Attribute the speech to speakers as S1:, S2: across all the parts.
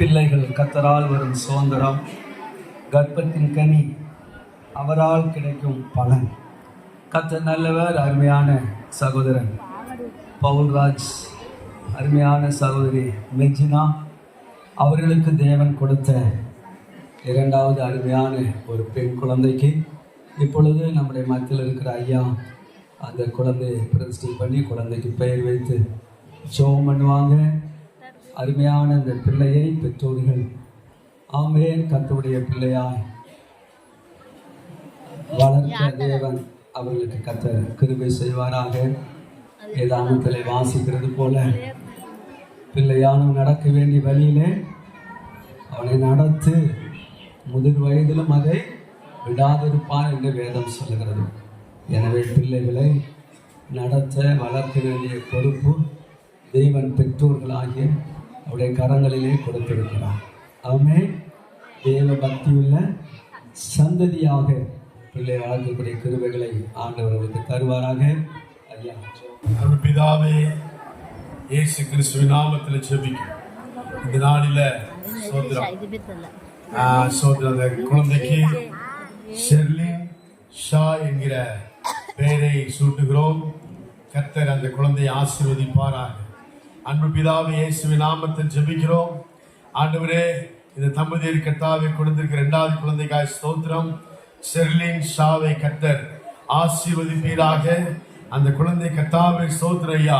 S1: பிள்ளைகள் கத்தரால் வரும் சுதந்திரம் கர்ப்பத்தின் கனி அவரால் கிடைக்கும் பலன். கத்த நல்லவர் அருமையான சகோதரன். பவுல்ராஜ் அருமையான சகோதரி மெஜினா அவர்களுக்கு தேவன் கொடுத்த இரண்டாவது அருமையான ஒரு பெண் குழந்தைக்கு இப்பொழுது நம்முடைய மத்தியில் இருக்கிற ஐயா அந்த குழந்தையை பிரதிஷ்டை பண்ணி குழந்தைக்கு பெயர் வைத்து ஜெபம் பண்ணுவாங்க. அருமையான அந்த பிள்ளையை பெற்றோர்கள். ஆமேன் கர்த்தருடைய பிள்ளையாய். வளர்த்த தேவன் அவர்களுக்கு கத்த கிருபை செய்வாராக. வேதாந்தத்திலே வாசிக்கிறது போல. பிள்ளையானவன் நடக்க வேண்டிய வழியிலே அவனை நடத்து முதிர் வயதிலும் அதை விடாதிருப்பான் என்று வேதம் சொல்லுகிறது. எனவே பிள்ளைகளை நடத்த வளர்க்க வேண்டிய பொறுப்பு தேவன் பெற்றோர்களாகிய அவருடைய கரங்களிலே கொடுத்திருக்கிறார். அவமே தேவ பக்தியுள்ள சந்ததியாக பிள்ளை வளர்க்கக்கூடிய கிருபைகளை ஆண்டவர்களுக்கு தருவாராக. ஐயா.
S2: பிதாவே இயேசு கிறிஸ்துவின் நாமத்தில் ஜெபிக்கும் இந்த நாளில சோதரம் சோதரம் அந்த குழந்தைக்கு ஷெர்லின் ஷா என்கிற பெயரை சூட்டுகிறோம். கர்த்தர் அந்த குழந்தையை ஆசீர்வதிப்பாராக. அன்பு பிதாவை இயேசுவின் நாமத்தில் ஜெபிக்கிறோம். ஆண்டவரே இந்த தம்பதியர் கர்த்தாவை கொடுத்திருக்கிற இரண்டாவது குழந்தைக்காய் ஸ்தோத்திரம். ஷெர்லின் ஷாவை கத்தர் ஆசீர்வதிப்பீராக. அந்த குழந்தை கத்தாவை ஸ்தோத்திரையா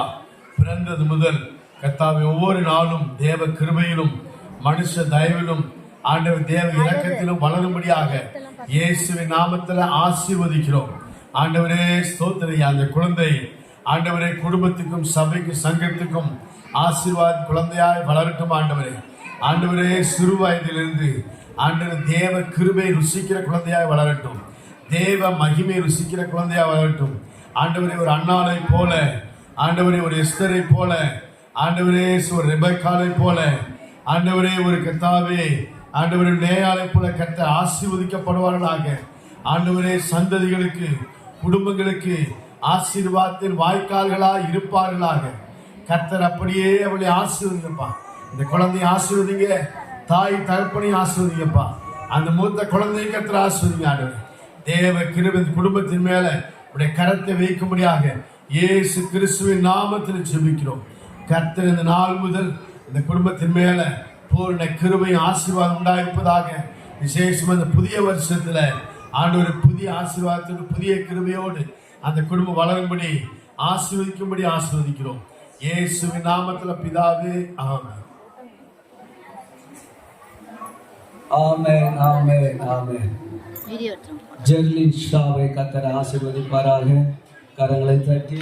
S2: பிறந்தது முதல் கத்தாவை ஒவ்வொரு நாளும் தேவ கிருபையிலும் மனுஷ தயவிலும் ஆண்டவர் தேவ இலக்கத்திலும் வளரும்படியாக இயேசுவின் நாமத்தில் ஆசீர்வதிக்கிறோம். ஆண்டவரே ஸ்தோத்திரையா அந்த குழந்தை ஆண்டவரே குடும்பத்துக்கும் சபைக்கும் சங்கத்துக்கும் ஆசீர்வாத் குழந்தையாய் வளரட்டும் ஆண்டவரே. ஆண்டவரே சிறு வயதிலிருந்து ஆண்டவர் தேவ கிருபை ருசிக்கிற குழந்தையாய் வளரட்டும். தேவ மகிமை ருசிக்கிற குழந்தையாய் வளரட்டும். ஆண்டவரே ஒரு அண்ணாலை போல ஆண்டவரே ஒரு எஸ்தரை போல ஆண்டவரே ஒரு ரெபக்காலை போல ஆண்டவரே ஒரு கத்தாவே ஆண்டவரே நேயாலை போல கத்த ஆசீர்வதிக்கப்படுவார்களாக. ஆண்டவரே சந்ததிகளுக்கு குடும்பங்களுக்கு ஆசீர்வாதத்தின் வாய்க்கால்களாக இருப்பார்களாக. கர்த்தர் அப்படியே அவளை ஆசீர்வதிங்கப்பா. இந்த குழந்தையை ஆசீர்வதிங்க. தாய் தகப்பனையும் ஆசீர்வதிங்கப்பா. அந்த மூத்த குழந்தையும் கத்திர ஆசீர்வதிங்க ஆண்டவரே தேவ கிருபை குடும்பத்தின் மேல உடைய கரத்தை வைக்கும்படியாக இயேசு கிறிஸ்துவின் நாமத்தில் ஜெபிக்கிறோம். கர்த்தர் இந்த நாள் முதல் இந்த குடும்பத்தின் மேல பூர்ண கிருபையும் ஆசீர்வாதம் உண்டாயிருப்பதாக விசேஷம் அந்த புதிய வருஷத்துல ஆண்டவர் புதிய ஆசீர்வாதத்தோடு புதிய கிருபையோடு அந்த குடும்பம் வளரும்படி ஆசீர்வதிக்கும்படி ஆசீர்வதிக்கிறோம். இயேசுவின் நாமத்துல பிதாவே ஆமென்.
S1: ஆமென் ஆமென் ஆமென். ஜெர்லின் ஷாவை கத்தர் ஆசீர்வதிப்பாராக. கரங்களை தட்டி